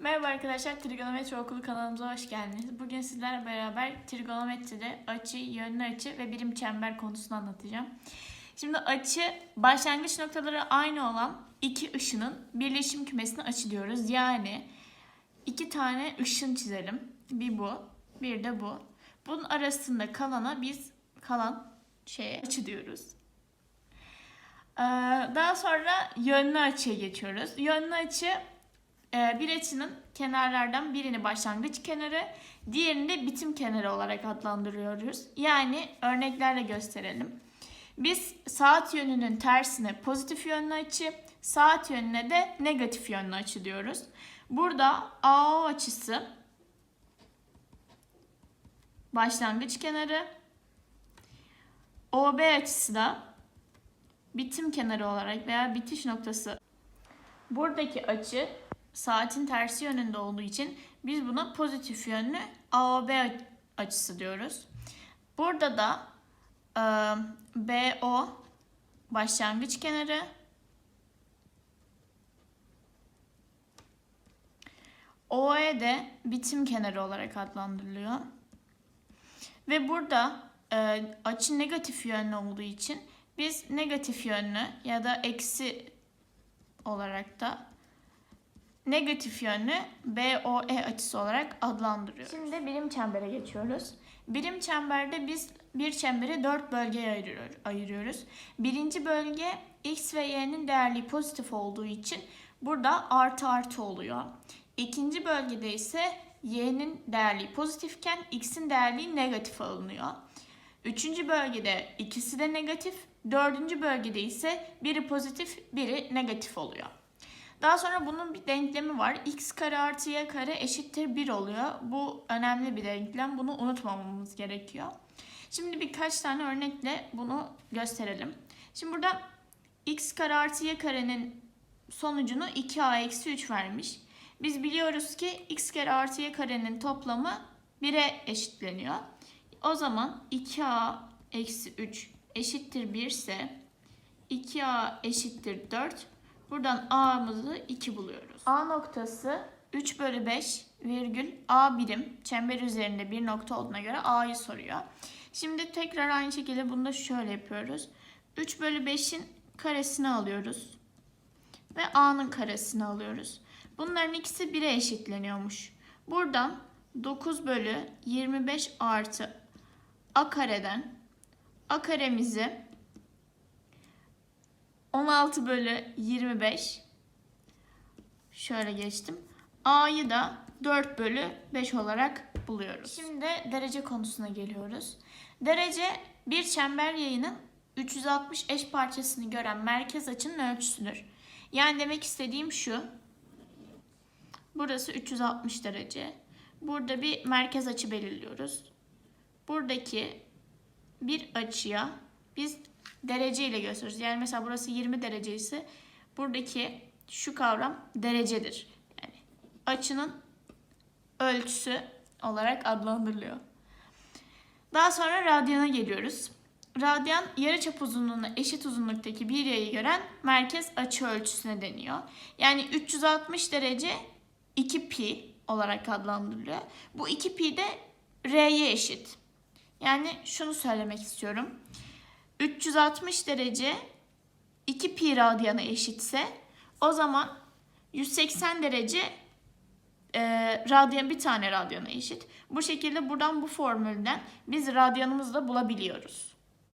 Merhaba arkadaşlar, Trigonometri Okulu kanalımıza hoş geldiniz. Bugün sizlerle beraber trigonometride açı, yönlü açı ve birim çember konusunu anlatacağım. Şimdi açı, başlangıç noktaları aynı olan iki ışının birleşim kümesine açı diyoruz. Yani iki tane ışın çizelim. Bir bu, bir de bu. Bunun arasında kalana biz kalan şeye açı diyoruz. Ee, Daha sonra yönlü açıya geçiyoruz. Yönlü açı bir açının kenarlardan birini başlangıç kenarı, diğerini de bitim kenarı olarak adlandırıyoruz. Yani örneklerle gösterelim. Biz saat yönünün tersine pozitif yönlü açı, saat yönüne de negatif yönlü açı diyoruz. Burada AO açısı başlangıç kenarı, OB açısı da bitim kenarı olarak veya bitiş noktası. Buradaki açı saatin tersi yönünde olduğu için biz buna pozitif yönlü AOB açısı diyoruz. Burada da e, BO başlangıç kenarı OE de bitim kenarı olarak adlandırılıyor. Ve burada e, açı negatif yönlü olduğu için biz negatif yönlü ya da eksi olarak da negatif yönlü BOE açısı olarak adlandırıyoruz. Şimdi birim çembere geçiyoruz. Birim çemberde biz bir çemberi dört bölgeye ayırıyor, ayırıyoruz. Birinci bölge x ve y'nin değerli pozitif olduğu için burada artı artı oluyor. İkinci bölgede ise y'nin değerli pozitifken x'in değerli negatif alınıyor. Üçüncü bölgede ikisi de negatif, dördüncü bölgede ise biri pozitif, biri negatif oluyor. Daha sonra bunun bir denklemi var. x kare artı y kare eşittir 1 oluyor. Bu önemli bir denklem. Bunu unutmamamız gerekiyor. Şimdi birkaç tane örnekle bunu gösterelim. Şimdi burada x kare artı y karenin sonucunu 2a eksi 3 vermiş. Biz biliyoruz ki x kare artı y karenin toplamı 1'e eşitleniyor. O zaman 2a eksi 3 eşittir 1 ise 2a eşittir 4. Buradan a'mızı 2 buluyoruz. A noktası 3 bölü 5 virgül a birim çember üzerinde bir nokta olduğuna göre a'yı soruyor. Şimdi tekrar aynı şekilde bunu da şöyle yapıyoruz. 3 bölü 5'in karesini alıyoruz. Ve a'nın karesini alıyoruz. Bunların ikisi 1'e eşitleniyormuş. Buradan 9 bölü 25 artı a kareden a karemizi 16 bölü 25 şöyle geçtim. A'yı da 4 bölü 5 olarak buluyoruz. Şimdi derece konusuna geliyoruz. Derece bir çember yayının 360 eş parçasını gören merkez açının ölçüsüdür. Yani demek istediğim şu. Burası 360 derece. Burada bir merkez açı belirliyoruz. Buradaki bir açıya biz derece ile gösteriyoruz. Yani mesela burası 20 derece ise buradaki şu kavram derecedir. Yani açının ölçüsü olarak adlandırılıyor. Daha sonra radyana geliyoruz. Radyan yarıçap uzunluğuna eşit uzunluktaki bir yayı gören merkez açı ölçüsüne deniyor. Yani 360 derece 2 pi olarak adlandırılıyor. Bu 2 pi de r'ye eşit. Yani şunu söylemek istiyorum. 360 derece 2 pi radyana eşitse o zaman 180 derece e, radyan bir tane radyana eşit. Bu şekilde buradan bu formülden biz radyanımızı da bulabiliyoruz.